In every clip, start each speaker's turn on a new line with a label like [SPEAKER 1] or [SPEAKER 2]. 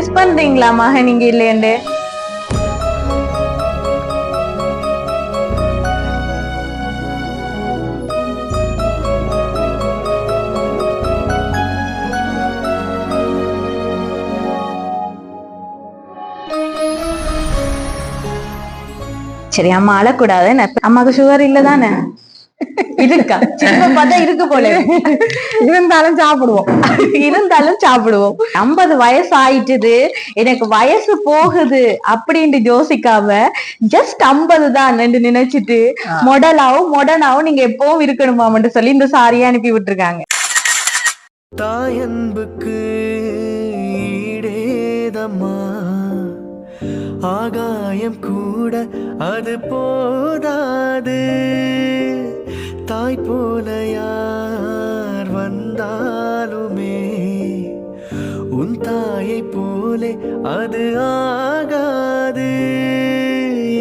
[SPEAKER 1] Miss பண்றீங்களா மகன் நீங்க இல்லையண்டு சரி அம்மா அழக்கூடாது அம்மாக்கு சுகர் இல்ல தானே இருக்கா? பார்த்தா இருக்கு போல
[SPEAKER 2] இருந்தாலும் சாப்பிடுவோம்.
[SPEAKER 1] இருந்தாலும் சாப்பிடுவோம். ஐம்பது வயசு ஆயிட்டுது எனக்கு வயசு போகுது அப்படின்ட்டு யோசிக்காம ஜஸ்ட் ஐம்பது தான் நினைச்சிட்டு மொடலாவும் மொடனாவும் நீங்க எப்பவும் இருக்கணுமாமன்ட்டு சொல்லி இந்த சாரியை அனுப்பி விட்டுருக்காங்க.
[SPEAKER 3] தாயன்புக்கு ஈடேதம்மா. ஆகாயம் கூட அது போதாது. தாய் போல யார் வந்தாலுமே உன் தாயை போலே அது ஆகாது.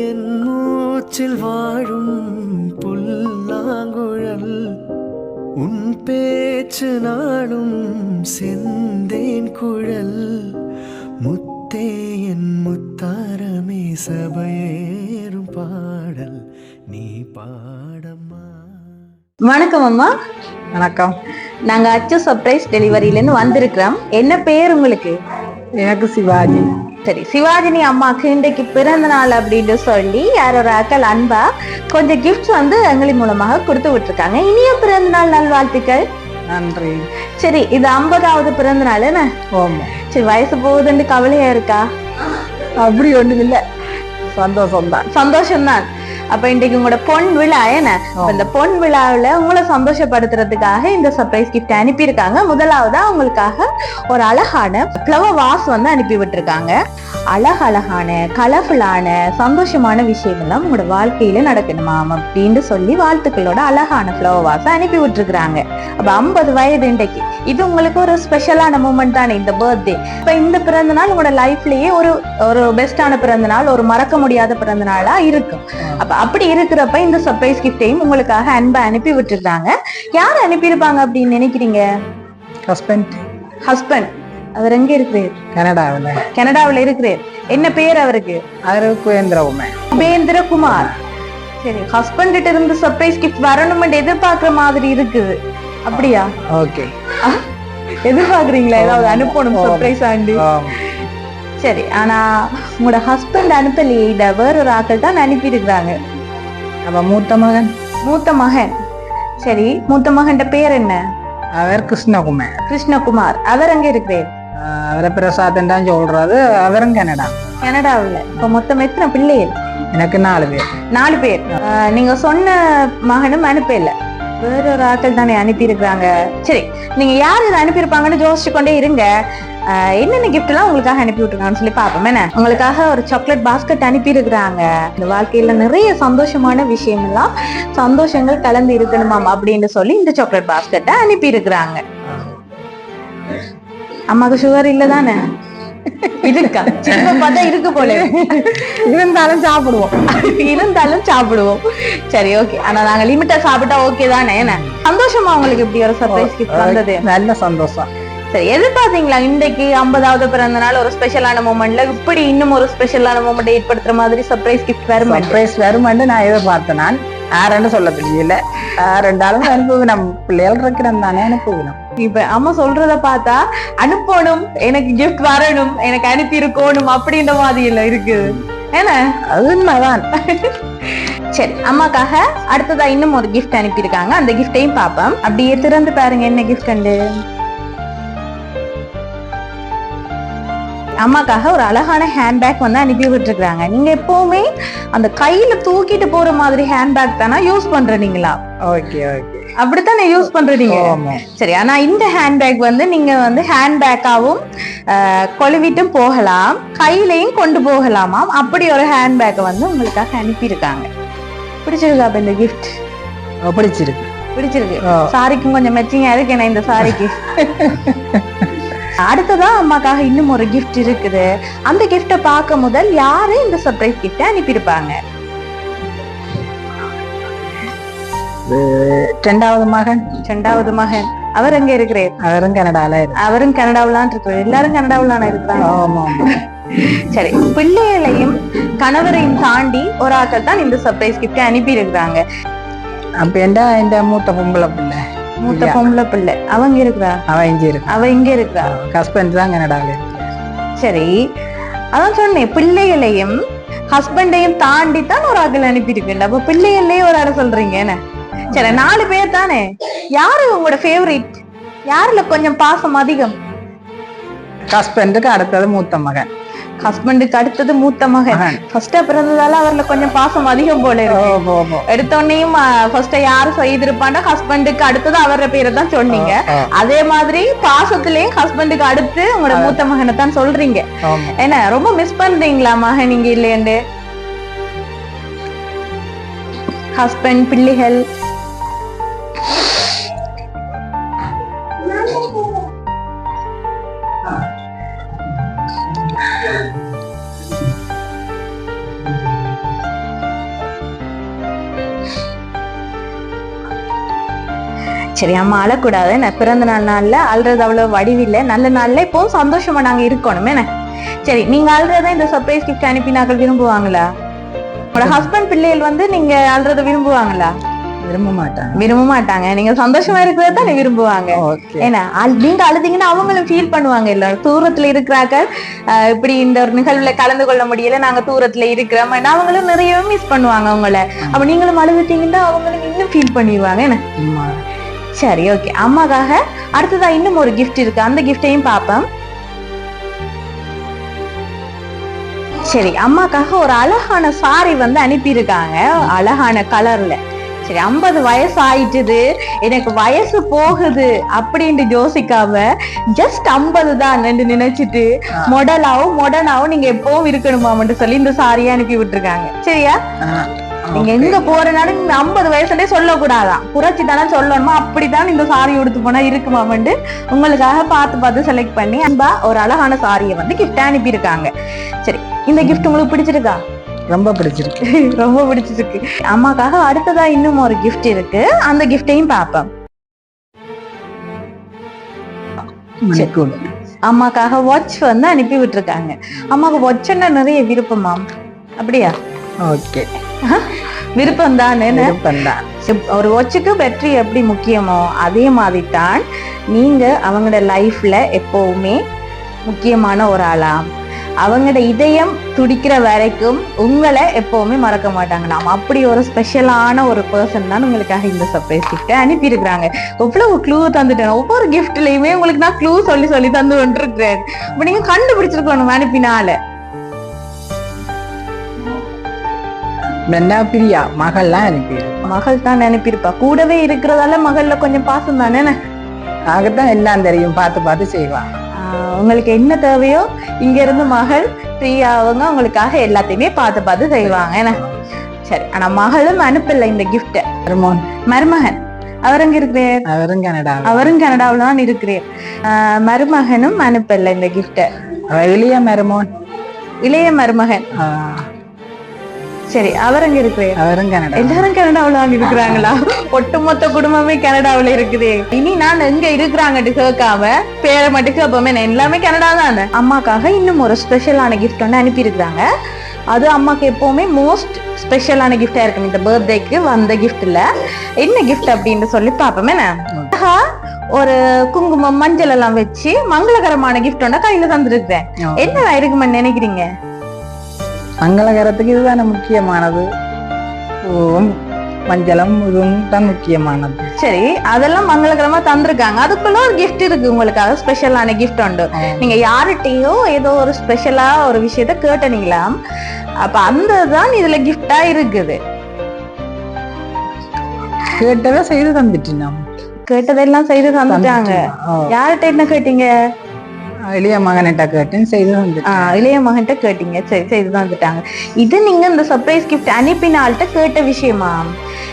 [SPEAKER 3] என் மூச்சில் வாழும் புல்லாங்குழல் உன் பேச்சு நாளும் செந்தேன் குழல். முத்தே என் முத்தாரமே சபையேறும் பாடல் நீ பாடம்மா.
[SPEAKER 1] வணக்கம் அம்மா.
[SPEAKER 2] வணக்கம்.
[SPEAKER 1] நாங்க அச்சு சர்ப்ரைஸ் டெலிவரியில இருந்து வந்திருக்கிறோம். என்ன பேர் உங்களுக்கு?
[SPEAKER 2] எனக்கு சிவாஜி.
[SPEAKER 1] சரி சிவாஜினி அம்மாக்கு இன்றைக்கு பிறந்த நாள் அப்படின்னு சொல்லி யாரோட அக்கல் அன்பா கொஞ்சம் கிஃப்ட்ஸ் வந்து எங்களின் மூலமாக கொடுத்து விட்டுருக்காங்க. இனிய பிறந்த நாள் நல்வாழ்த்துக்கள்.
[SPEAKER 2] நன்றி.
[SPEAKER 1] சரி இது ஐம்பதாவது பிறந்த நாள் என்ன?
[SPEAKER 2] ஓமா
[SPEAKER 1] சரி வயசு போகுதுன்னு கவலையா இருக்கா?
[SPEAKER 2] அப்படி ஒண்ணும் இல்ல சந்தோஷம் தான்
[SPEAKER 1] சந்தோஷம்தான். அப்ப இன்றைக்கு உங்களோட பொன் விழா என்ன? இந்த பொன் விழாவுல உங்களை சந்தோஷப்படுத்துறதுக்காக இந்த சர்ப்ரைஸ் கிஃப்ட் அனுப்பியிருக்காங்க. முதலாவதா உங்களுக்காக ஒரு அழகான ஃப்ளவர் வாஸ் வந்து அனுப்பி விட்டுருக்காங்க. அழகழகான கலர்ஃபுல்லான சந்தோஷமான விஷயங்கள்லாம் உங்களோட வாழ்க்கையில நடக்கணுமாம் அப்படின்னு சொல்லி வாழ்த்துக்களோட அழகான ஃப்ளவர் வாஸ் அனுப்பி விட்டுருக்காங்க அப்ப ஐம்பது வயது இன்றைக்கு. இது உங்களுக்கு ஒரு ஸ்பெஷலான மூமெண்ட் தானே இந்த பர்த்டே இப்ப இந்த பிறந்த நாள் உங்களோட லைஃப்லயே ஒரு ஒரு பெஸ்டான பிறந்த நாள் ஒரு மறக்க முடியாத பிறந்த நாளா இருக்கும். அப்ப அப்படி இருக்கிறப்ப இந்த சர்ப்ரைஸ் கிஃப்டையும் உங்களுக்காக அன்பா அனுப்பி விட்டுருக்காங்க யார் அனுப்பியிருப்பாங்க அப்படின்னு நினைக்கிறீங்க?
[SPEAKER 2] ஹஸ்பண்ட்
[SPEAKER 1] ஹஸ்பண்ட் அவர் எங்க இருக்கிறார்?
[SPEAKER 2] கனடாவில்.
[SPEAKER 1] கனடாவுல இருக்கிறார். என்ன பேர் அவருக்கு?
[SPEAKER 2] அவருக்கு குயந்திரவுமே
[SPEAKER 1] உபேந்திர குமார் சரி ஹஸ்பண்ட் கிட்ட இருந்து சர்ப்ரைஸ் கிஃப்ட் வரணும்னு எதிர்பார்க்கிற மாதிரி இருக்குது. அப்படியா?
[SPEAKER 2] ஓகே
[SPEAKER 1] எதிர்பார்க்கறீங்களா? ஏதாவது அனுப்பணும் சர்ப்ரைஸ் ஆண்டு. சரி ஆனா உங்களோட ஹஸ்பண்ட் அனுப்பலையே இத வேறொரு ஆட்கள் தான் அனுப்பியிருக்கிறாங்க.
[SPEAKER 2] அப்ப மூத்த மகன்.
[SPEAKER 1] மூத்த மகன்? சரி மூத்த மகன்ட பேர் என்ன?
[SPEAKER 2] அவர் கிருஷ்ணகுமார்.
[SPEAKER 1] கிருஷ்ணகுமார். அவர் அங்க இருக்கிறார்?
[SPEAKER 2] அவரை பிரசாதம் தான் சொல்றது அவரும் கனடா?
[SPEAKER 1] கனடாவுல. இப்ப மொத்தம் எத்தனை பிள்ளைகள்?
[SPEAKER 2] எனக்கு நாலு பேர்.
[SPEAKER 1] நாலு பேர். நீங்க சொன்ன மகனும் அனுப்பல. வேற ஒரு ஆட்கள் தானே அனுப்பியிருக்கிறாங்க. சரி நீங்க யார் இதை அனுப்பியிருப்பாங்கன்னு யோசிச்சு கொண்டே இருங்க. ஆஹ் என்னென்ன கிஃப்ட் எல்லாம் உங்களுக்காக அனுப்பி விட்டுருக்காங்கன்னு சொல்லி பார்ப்போம். என்ன? உங்களுக்காக ஒரு சாக்லேட் பாஸ்கெட் அனுப்பி இருக்கிறாங்க இந்த வாழ்க்கையில நிறைய சந்தோஷமான விஷயம் எல்லாம் சந்தோஷங்கள் கலந்து இருக்கணுமாம் அப்படின்னு சொல்லி இந்த சாக்லேட் பாஸ்கெட்டை அனுப்பி இருக்கிறாங்க அம்மாவுக்கு சுகர் இல்லை தானே இருக்கா? சின்ன பார்த்தா இருக்கு போல.
[SPEAKER 2] இருந்தாலும் சாப்பிடுவோம்.
[SPEAKER 1] இருந்தாலும் சாப்பிடுவோம். சரி ஓகே ஆனா நாங்க லிமிட்டா சாப்பிட்டா ஓகே தானே? என்ன? சந்தோஷமா உங்களுக்கு இப்படி ஒரு சர்ப்ரைஸ் கிஃப்ட் வந்தது?
[SPEAKER 2] நல்ல சந்தோஷம்.
[SPEAKER 1] சரி எதிர்பார்த்தீங்களா இன்றைக்கு ஐம்பதாவது பிறந்த நாள் ஒரு ஸ்பெஷலான மூமெண்ட்ல இப்படி இன்னும் ஒரு ஸ்பெஷலான மூமெண்ட் ஏற்படுத்துற மாதிரி சர்ப்ரைஸ் கிஃப்ட் வரும்?
[SPEAKER 2] சர்ப்ரைஸ் வருமென்று நான் எதிர்பார்த்தேன் நான். யாருன்னு சொல்ல தெரியல ரெண்டாலும் அனுப்புவினம் பிள்ளைகள் இருக்கிறேன் தானே அனுப்புவினம்
[SPEAKER 1] இப்ப அம்மா சொல்றத பார்த்தா அனுப்பணும் எனக்கு கிஃப்ட் வரணும் எனக்கு அனுப்பி இருக்கணும் அப்படின்ற மாதிரி இல்ல இருக்குது என்ன
[SPEAKER 2] அது உண்மைதான்.
[SPEAKER 1] சரி அம்மாக்காக அடுத்ததா இன்னும் ஒரு கிஃப்ட் அனுப்பியிருக்காங்க. அந்த கிஃப்டையும் பார்ப்போம். அப்படியே திறந்து பாருங்க என்ன கிஃப்ட் அம்மாக்காக ஒரு அழகான ஹேண்ட்பேக் வந்து அனுப்பி விட்டுருக்காங்க நீங்க எப்பவுமே அந்த கையில தூக்கிட்டு போற மாதிரி ஹேண்ட்பேக் தானே யூஸ் பண்றீங்களா?
[SPEAKER 2] ஓகே ஓகே
[SPEAKER 1] அப்படித்தானே யூஸ் பண்றீங்க. சரி ஆனா இந்த ஹேண்ட்பேக் வந்து நீங்க வந்து ஹேண்ட்பேக்காவும் கொழுவிட்டும் போகலாம். கையிலையும் கொண்டு போகலாமாம் அப்படி ஒரு ஹேண்ட்பேக்கை வந்து உங்களுக்காக அனுப்பியிருக்காங்க. பிடிச்சிருக்கா அப்ப இந்த கிஃப்ட்
[SPEAKER 2] பிடிச்சிருக்கு.
[SPEAKER 1] பிடிச்சிருக்கு. சாரிக்கும் கொஞ்சம் மெச்சிங்கா இருக்கு என்ன இந்த சாரிக்கு. அடுத்ததா அம்மாக்காக இன்னும் ஒரு gift இருக்குது. அந்த கிஃப்ட பார்க்க முதல் யாரு இந்த சர்ப்ரைஸ் கிஃப்ட அனுப்பியிருப்பாங்க?
[SPEAKER 2] ரெண்டாவது மகன்.
[SPEAKER 1] ரெண்டாவது மகன். அவர் எங்க இருக்கிறார்?
[SPEAKER 2] அவரும் கனடால இருக்கு
[SPEAKER 1] அவரும் கனடாவிலான் இருக்கிறார் எல்லாரும் கனடாவிலான இருக்கிறாங்க.
[SPEAKER 2] ஆமா
[SPEAKER 1] சரி பிள்ளைகளையும் கணவரையும் தாண்டி ஒரு ஆட்கள் தான் இந்த சர்ப்ரைஸ் கிஃப்ட் அனுப்பி இருக்கிறாங்க
[SPEAKER 2] அப்ப என்ன இந்த மூத்த பொம்பளை பிள்ளை?
[SPEAKER 1] மூத்த? பொம்பளை பிள்ளை. அவங்க இருக்கிறா?
[SPEAKER 2] அவ இங்க இருக்கு?
[SPEAKER 1] அவ இங்க இருக்கிறா
[SPEAKER 2] ஹஸ்பண்ட் தான் கனடால இருக்கு.
[SPEAKER 1] சரி அதான் சொன்னேன் பிள்ளைகளையும் ஹஸ்பண்டையும் தாண்டி தான் ஒரு ஆட்கள் அனுப்பியிருக்குல்ல அப்ப பிள்ளைகள்லயே ஒரு ஆட சொல்றீங்க என்ன? சரி நாலு பேர் தானே? யாரு உங்களோட ஃபேவரட் யாருல கொஞ்சம் பாசம் அதிகம்?
[SPEAKER 2] ஹஸ்பண்டுக்கு அடுத்தது மூத்த மகன்.
[SPEAKER 1] ஹஸ்பண்டுக்கு அடுத்தது மூத்த மகன். ஃபர்ஸ்டா பிறந்ததால அவர்ல கொஞ்சம் பாசம் அதிகம் போல. எடுத்தோடனையும் ஃபர்ஸ்ட் யாரு செய்திருப்பாண்டா? ஹஸ்பண்டுக்கு அடுத்தது அவர பேரை தான் சொன்னீங்க. அதே மாதிரி பாசத்திலயும் ஹஸ்பண்டுக்கு அடுத்து உங்களோட மூத்த மகனை தான் சொல்றீங்க. என்ன ரொம்ப மிஸ் பண்றீங்களா மகன் இங்க இல்லையண்டு ஹஸ்பண்ட் பிள்ளைகள் சரி அம்மா அழக்கூடாது. நான் பிறந்த நாள் நாள்ல அழுறது அவ்வளவு வடிவில்லை. நல்ல நாள்ல இப்போவும் சந்தோஷமா நாங்க இருக்கணும் என்ன? சரி நீங்க அழுறத இந்த சர்ப்ரைஸ் கிஃப்ட் அனுப்பினாக்கள் விரும்புவாங்களா? உங்களோட ஹஸ்பண்ட் பிள்ளைகள் வந்து நீங்க அழுறத விரும்புவாங்களா?
[SPEAKER 2] விரும்ப மாட்டாங்க
[SPEAKER 1] விரும்ப மாட்டாங்க நீங்க சந்தோஷமா இருக்கிறத தானே விரும்புவாங்க.
[SPEAKER 2] ஓகே
[SPEAKER 1] ஏன்னா நீங்க அழுதீங்கன்னா அவங்களும் ஃபீல் பண்ணுவாங்க. எல்லாரும் தூரத்துல இருக்கிறார்கள். ஆஹ் இப்படி இந்த ஒரு நிகழ்வுல கலந்து கொள்ள முடியல நாங்க தூரத்துல இருக்கிறோம் அவங்களும் நிறைய மிஸ் பண்ணுவாங்க உங்களை. அப்ப நீங்களும் அழுதுட்டீங்கன்னா அவங்களும் இன்னும் ஃபீல் பண்ணிடுவாங்க என்ன. சரி ஓகே அம்மாக்காக அடுத்ததா இன்னும் ஒரு gift இருக்கு. அந்த கிஃப்டையும் பார்ப்போம். சரி அம்மாக்காக ஒரு அழகான சாரி வந்து அனுப்பியிருக்காங்க அழகான கலர்ல சரி ஐம்பது வயசு ஆயிட்டுது எனக்கு வயசு போகுது அப்படின்ட்டு யோசிக்காம ஜஸ்ட் ஐம்பது தான் நினைச்சிட்டு. மொடலாவும் மொடனாவும் நீங்க எப்பவும் இருக்கணுமாமன்ட்டு சொல்லி இந்த சாரியை அனுப்பி விட்டுருக்காங்க. சரியா? நீங்க. எங்க போறனாலும் நீங்க ஐம்பது வயசுலயே சொல்லக்கூடாதான். குறைச்சி தானே சொல்லணுமா? அப்படிதான் இந்த சாரி உடுத்து போனா இருக்குமாமண்டு உங்களுக்காக பார்த்து பார்த்து செலக்ட் பண்ணி அன்பா ஒரு அழகான சாரியை வந்து கிஃப்ட் அனுப்பியிருக்காங்க. சரி இந்த கிஃப்ட் உங்களுக்கு பிடிச்சிருக்கா?
[SPEAKER 2] ரொம்ப பிடிச்சிருக்கு.
[SPEAKER 1] ரொம்ப பிடிச்சிருக்கு. அம்மாக்காக அடுத்ததா இன்னும் ஒரு gift இருக்கு. அந்த கிஃப்டையும் பார்ப்போம்.
[SPEAKER 2] மணிக்கூடு
[SPEAKER 1] அம்மாக்காக வாட்ச் வந்து அனுப்பி விட்டுருக்காங்க. அம்மாவுக்கு வாட்ச்னா நிறைய விருப்பமாம் அப்படியா?
[SPEAKER 2] ஓகே.
[SPEAKER 1] விருப்பம் தானே?
[SPEAKER 2] விருப்பம்தான்
[SPEAKER 1] ஒரு வாட்சுக்கு பேட்டரி எப்படி முக்கியமோ அதே மாதிரி தான் நீங்க அவங்களோட லைஃப்ல எப்பவுமே முக்கியமான ஒரு ஆளா அவங்களோட இதயம் துடிக்கிற வரைக்கும் உங்களை எப்பவுமே மறக்க மாட்டாங்களாம் அப்படி ஒரு ஸ்பெஷலான ஒரு பர்சன் தான் உங்களுக்காக இந்த சர்ப்ரைஸ் கிஃப்ட் அனுப்பியிருக்கிறாங்க. எவ்வளவு க்ளூ தந்துட்டேன். ஒவ்வொரு கிஃப்ட்லயுமே உங்களுக்கு நான் க்ளூ சொல்லி சொல்லி தந்து கொண்டிருக்கிறேன். இப்ப நீங்க கண்டுபிடிச்சிருக்கணும் அனுப்பினால.
[SPEAKER 2] என்ன பிரியா மகள்லாம் அனுப்பிடு
[SPEAKER 1] மகள் தான் அனுப்பியிருப்பா. கூடவே இருக்கிறதால மகள்ல கொஞ்சம் பாசம் தானே?
[SPEAKER 2] ஆகத்தான் எல்லாம் தெரியும். பார்த்து பார்த்து செய்வான்
[SPEAKER 1] ஆஹ் உங்களுக்கு என்ன தேவையோ இங்க இருந்து மகள் பிரியா அவங்க உங்களுக்காக எல்லாத்தையுமே பார்த்து பார்த்து செய்வாங்க என்ன? சரி ஆனா மகளும் அனுப்பல இந்த கிஃப்ட
[SPEAKER 2] ஹர்மோன்
[SPEAKER 1] மருமகன் அவர் எங்க இருக்கிறார்?
[SPEAKER 2] அவரும் கனடா
[SPEAKER 1] அவரும் கனடாவில் தான் இருக்கிறார். ஆஹ் மருமகனும் அனுப்பல இந்த கிஃப்ட
[SPEAKER 2] இளைய மருமோன்.
[SPEAKER 1] இளைய மருமகன்.
[SPEAKER 2] ஆ,
[SPEAKER 1] சரி அவர் எங்க இருக்கிறார்
[SPEAKER 2] அவரும் கனடா
[SPEAKER 1] எல்லாரும் கனடாவில் இருக்கிறாங்களா ஒட்டுமொத்த குடும்பமே கனடாவில் இருக்குது இனி நான் எங்க இருக்கிறாங்கட்டு கேட்காம பேரை மட்டும் கேட்போமே நான் எல்லாமே கனடா தானே அம்மாக்காக இன்னும் ஒரு ஸ்பெஷலான கிஃப்ட் ஒன்று அனுப்பியிருக்கிறாங்க அது அம்மாக்கு எப்பவுமே மோஸ்ட் ஸ்பெஷலான கிஃப்டா இருக்கும் இந்த பர்த்டேக்கு வந்த கிஃப்ட்ல என்ன கிஃப்ட் அப்படின்னு சொல்லி பார்ப்போமே நான் அழகா ஒரு குங்குமம் மஞ்சள் எல்லாம் வச்சு மங்களகரமான கிஃப்ட் ஒன்று கையில தந்துருக்கிறேன்
[SPEAKER 2] ஆ.
[SPEAKER 1] என்ன இருக்குமென்னு நினைக்கிறீங்க
[SPEAKER 2] மங்களகரத்துக்கு இதுதானே முக்கியமானது? மஞ்சளும் இதுவும் தான் முக்கியமானது.
[SPEAKER 1] சரி அதெல்லாம் மங்களகரமா தந்திருக்காங்க. அதுக்குள்ள ஒரு gift இருக்கு உங்களுக்காக. ஸ்பெஷலான gift உண்டு. நீங்க யார்கிட்டயோ ஏதோ ஒரு ஸ்பெஷலா ஒரு விஷயத்த கேட்டனீங்களாம் அப்ப அந்த தான் இதுல கிஃப்டா இருக்குது.
[SPEAKER 2] கேட்டதை செய்து தந்துட்டு நாம்
[SPEAKER 1] கேட்டதெல்லாம் செய்து தந்துட்டாங்க. யார்கிட்ட என்ன கேட்டீங்க?
[SPEAKER 2] இளைய மகனிட்ட கேட்டேன் செய்து
[SPEAKER 1] ஆஹ் இளைய மகன்கிட்ட கேட்டீங்க. சரி செய்து தந்துட்டாங்க இது நீங்க இந்த சர்ப்ரைஸ் கிஃப்ட் அனுப்பின ஆள்கிட்ட கேட்ட விஷயமா?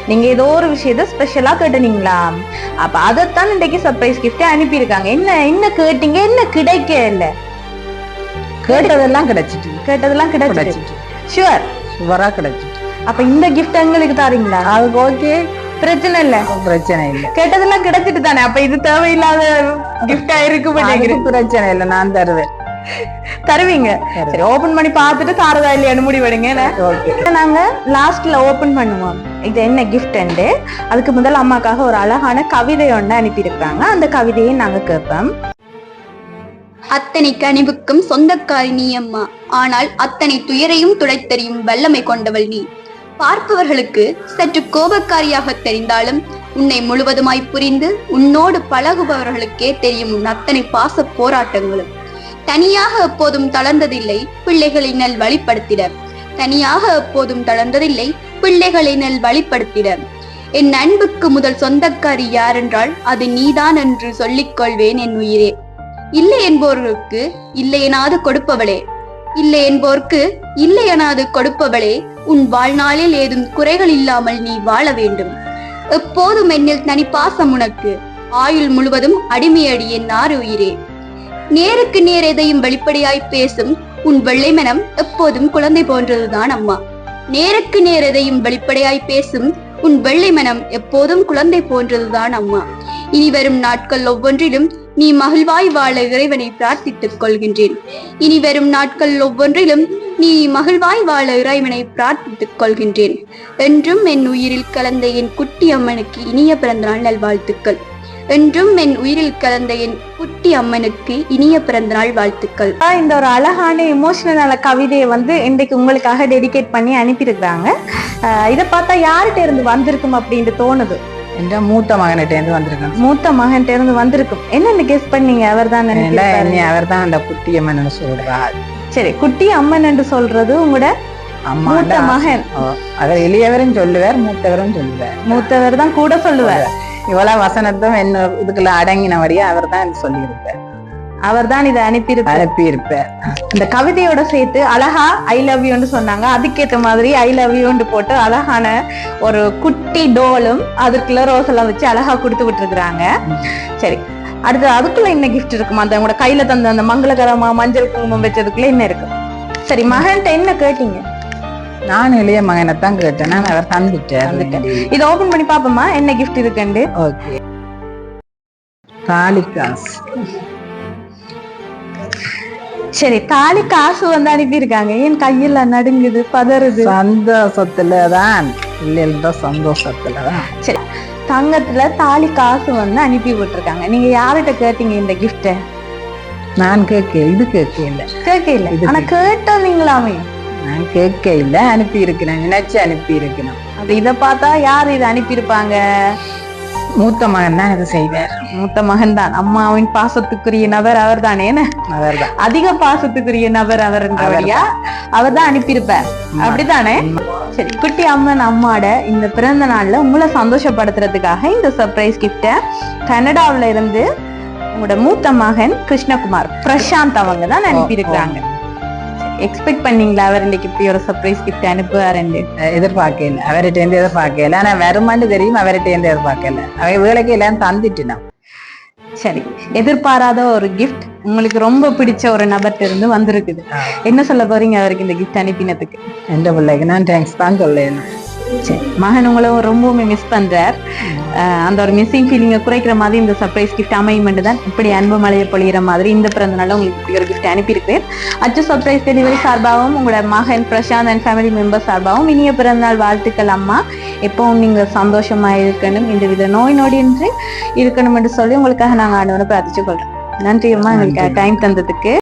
[SPEAKER 1] நீங்க ஏதோ ஒரு விஷயத்த ஸ்பெஷலா கேட்டனீங்களா? அப்ப அதைத்தான் இன்றைக்கு சர்ப்ரைஸ் கிஃப்ட் அனுப்பியிருக்காங்க. என்ன என்ன கேட்டீங்க? என்ன கிடைக்க? இல்ல.
[SPEAKER 2] கேட்டதெல்லாம் கிடைச்சிட்டு.
[SPEAKER 1] கேட்டதெல்லாம் கிடைச்சிட்டு.
[SPEAKER 2] கிடைச்சிட்டு.
[SPEAKER 1] ஷுவர்
[SPEAKER 2] சுவரா கிடைச்சிட்டு.
[SPEAKER 1] அப்ப இந்த கிஃப்ட் எங்களுக்கு தாரீங்களா?
[SPEAKER 2] அதுக்கு ஓகே
[SPEAKER 1] பிரச்சனை இல்ல.
[SPEAKER 2] பிரச்சனை இல்லை.
[SPEAKER 1] கேட்டதெல்லாம் கிடைச்சிட்டு தானே? அப்ப இது தேவையில்லாத கிஃப்டா இருக்கு
[SPEAKER 2] பிரச்சனை இல்லை நான் தருவேன்.
[SPEAKER 1] தருவீங்க? சரி ஓபன் பண்ணி பார்த்துட்டு தாரதா இல்லையான்னு முடிவெடுங்க நாங்க லாஸ்ட்ல ஓபன் பண்ணுவோம். இது என்ன கிஃப்ட் அதுக்கு முதல் அம்மாக்காக ஒரு அழகான கவிதை ஒண்ணு அனுப்பியிருக்காங்க அந்த கவிதையை நாங்க கேட்போம்.
[SPEAKER 4] அத்தனை கனிவுக்கும் சொந்தக்காரி நீ அம்மா. ஆனால் அத்தனை துயரையும் துடைத்தெறியும் வல்லமை கொண்டவள் நீ. பார்ப்பவர்களுக்கு சற்று கோபக்காரியாக தெரிந்தாலும் உன்னை முழுவதுமாய் புரிந்து உன்னோடு பழகுபவர்களுக்கே தெரியும் உன் அத்தனை பாச போராட்டங்களும். தனியாக எப்போதும் தளர்ந்ததில்லை பிள்ளைகளை நல் வழிப்படுத்திட. தனியாக எப்போதும் தளர்ந்ததில்லை பிள்ளைகளை நல் வழிப்படுத்திட. என் அன்புக்கு முதல் சொந்தக்காரி யாரென்றால் அது நீதான் என்று சொல்லிக் கொள்வேன் என் உயிரே. இல்லை என்பவர்களுக்கு இல்லையெனாது கொடுப்பவளே. இல்லை என்போர்க்கு இல்லையெனாது கொடுப்பவளே உன் வாழ்நாளில் ஏதும் குறைகள் இல்லாமல் நீ வாழ வேண்டும். எப்போதும் என்னில் தனி பாசம் உனக்கு. ஆயுள் முழுவதும் அடிமையடி என் ஆறு உயிரே நேருக்கு நேர் எதையும் வெளிப்படையாய் பேசும் உன் வெள்ளை மனம் எப்போதும் குழந்தை போன்றதுதான் அம்மா. நேருக்கு நேர் எதையும் வெளிப்படையாய் பேசும் உன் வெள்ளை மனம் எப்போதும் குழந்தை போன்றதுதான் அம்மா. இனி வரும் நாட்கள் ஒவ்வொன்றிலும் நீ மகிழ்வாய் வாழ இறைவனை பிரார்த்தித்துக் கொள்கின்றேன். இனி வரும் நாட்கள் ஒவ்வொன்றிலும் நீ மகிழ்வாய் வாழ இறைவனை பிரார்த்தித்துக் கொள்கின்றேன். என்றும் என் உயிரில் கலந்த என் குட்டி அம்மனுக்கு இனிய பிறந்தநாள் நல்வாழ்த்துக்கள். என்றும் என் உயிரில் கலந்த என் குட்டி அம்மனுக்கு இனிய பிறந்தநாள் வாழ்த்துக்கள்.
[SPEAKER 1] ஆஹ் இந்த ஒரு அழகான எமோஷனல் கவிதையை வந்து இன்றைக்கு உங்களுக்காக டெடிகேட் பண்ணி அனுப்பியிருக்கிறாங்க. இதை பார்த்தா யார்கிட்ட இருந்து வந்திருக்கும் அப்படின்ட்டு தோணுது.
[SPEAKER 2] என்ற மூத்த மகன்கிட்ட இருந்து வந்திருக்கேன்?
[SPEAKER 1] மூத்த மகன்கிட்ட இருந்து வந்திருக்கும். என்னென்ன கெஸ் பண்ணீங்க? அவர் தான்
[SPEAKER 2] என்னை அவர் தான் அந்த குட்டியம்மன் சொல்றா.
[SPEAKER 1] சரி குட்டி அம்மன் என்று சொல்றது உங்களோட மூத்த மகன்.
[SPEAKER 2] அவர் எளியவரும் சொல்லுவார் மூத்தவரும் சொல்லுவார்.
[SPEAKER 1] மூத்தவர் தான் கூட சொல்லுவார்.
[SPEAKER 2] இவ்வளவு வசனத்தும் என்ன இதுக்குள்ள அடங்கினபடியா அவர் தான் சொல்லியிருப்பார்.
[SPEAKER 1] அவர் தான் இதை அனுப்பியிருப்பார்
[SPEAKER 2] அனுப்பி இருப்பார்
[SPEAKER 1] இந்த கவிதையோட சேர்த்து அழகா ஐ லவ் யூன்னு சொன்னாங்க. அதுக்கேத்த மாதிரி ஐ லவ் யூன்னு போட்டு அழகான ஒரு குட்டி டோலும் அதுக்குள்ள ரோஸ் எல்லாம் வச்சு அழகா கொடுத்து விட்டுருக்குறாங்க. சரி. அடுத்து அதுக்குள்ள என்ன கிஃப்ட் இருக்குமா? அந்த உங்களோட கையில தந்த அந்த மங்களகரமா மஞ்சள் குங்குமம் வச்சதுக்குள்ள என்ன இருக்கு? சரி மகன்கிட்ட என்ன கேட்டீங்க?
[SPEAKER 2] நான் இளைய மகனை தான் கேட்டேன். நான் அவர் தந்துட்டார்
[SPEAKER 1] தந்துட்டேன். இதை ஓபன் பண்ணி பாப்போமா என்ன கிஃப்ட் இருக்குன்னு
[SPEAKER 2] ஓகே. காசு
[SPEAKER 1] சரி தாலி காசு வந்து அனுப்பியிருக்காங்க. என் கையில நடுங்குது பதறுது?
[SPEAKER 2] சந்தோஷத்துலதான் இல்லைன்ற சந்தோஷத்துலதான்.
[SPEAKER 1] சரி தங்கத்துல தாலி காசு வந்து அனுப்பி விட்டுருக்காங்க. நீங்க யார்கிட்ட கேட்டீங்க இந்த கிஃப்ட
[SPEAKER 2] நான் கேட்க இது கேட்க இல்ல.
[SPEAKER 1] கேட்க இல்ல. ஆனா கேட்டீங்களாமே
[SPEAKER 2] நான் கேட்க இல்ல அனுப்பி இருக்கிறேன் நினைச்சு அனுப்பி இருக்கிறேன்
[SPEAKER 1] இத பார்த்தா யார் இதை அனுப்பியிருப்பாங்க?
[SPEAKER 2] மூத்த மகன் தான் இது செய்வார்.
[SPEAKER 1] மூத்த மகன் தான் அம்மாவின் பாசத்துக்குரிய நபர் அவர் தானே
[SPEAKER 2] அவர் தான்
[SPEAKER 1] அதிக பாசத்துக்குரிய நபர் அவர் என்றபடியா அவர் தான் அனுப்பியிருப்பார். அப்படித்தானே? சரி குட்டி அம்மன் அம்மாட இந்த பிறந்த நாள்ல உங்களை சந்தோஷப்படுத்துறதுக்காக இந்த சர்ப்ரைஸ் கிஃப்ட கனடாவுல இருந்து உங்களோட மூத்த மகன் கிருஷ்ணகுமார் பிரசாந்த் அவங்க தான் அனுப்பியிருக்கிறாங்க. எக்ஸ்பெக்ட் பண்ணீங்களா? அவர் இன்னைக்கு இப்படி ஒரு சர்ப்ரைஸ் கிஃப்ட் அனுப்புவாருன்னு?
[SPEAKER 2] எதிர்பார்க்கல. அவர்கிட்ட இருந்து எதிர்பார்க்கல. ஆனா வருமானு தெரியும் அவர்கிட்ட இருந்து எதிர்பார்க்கல. அவ வேலைக்கு எல்லாம் தந்துட்டு நான்
[SPEAKER 1] சரி. எதிர்பாராத ஒரு கிஃப்ட் உங்களுக்கு ரொம்ப பிடிச்ச ஒரு நபர்கிட்ட இருந்து வந்திருக்குது. என்ன சொல்ல போறீங்க அவருக்கு இந்த கிஃப்ட் அனுப்பினதுக்கு?
[SPEAKER 2] எந்த பிள்ளைக்கு? நான் தேங்க்ஸ் தான் சொல்லேன்
[SPEAKER 1] சரி மகன் உங்களை ரொம்பவுமே மிஸ் பண்றார். அந்த ஒரு மிஸ்ஸிங் ஃபீலிங்கை குறைக்கிற மாதிரி இந்த சர்ப்ரைஸ் கிஃப்ட் அமையும் தான் இப்படி அன்பு மலையை பொழிகிற மாதிரி இந்த பிறந்த நாள்ல உங்களுக்கு இப்படி ஒரு கிஃப்ட் அனுப்பியிருக்கேன் அச்சு சர்ப்ரைஸ் டெலிவரி சார்பாகவும் உங்களோட மகன் பிரசாந்த் அண்ட் ஃபேமிலி மெம்பர் சார்பாகவும் இனிய பிறந்தநாள் வாழ்த்துக்கள் அம்மா. எப்பவும் நீங்க சந்தோஷமா இருக்கணும் இந்த வித நோய் நொடியின்றி இருக்கணும் என்று சொல்லி உங்களுக்காக நாங்க ஆண்டவனை பிரார்த்திச்சு கொள்றோம். நன்றி அம்மா எங்களுக்கு டைம் தந்ததுக்கு.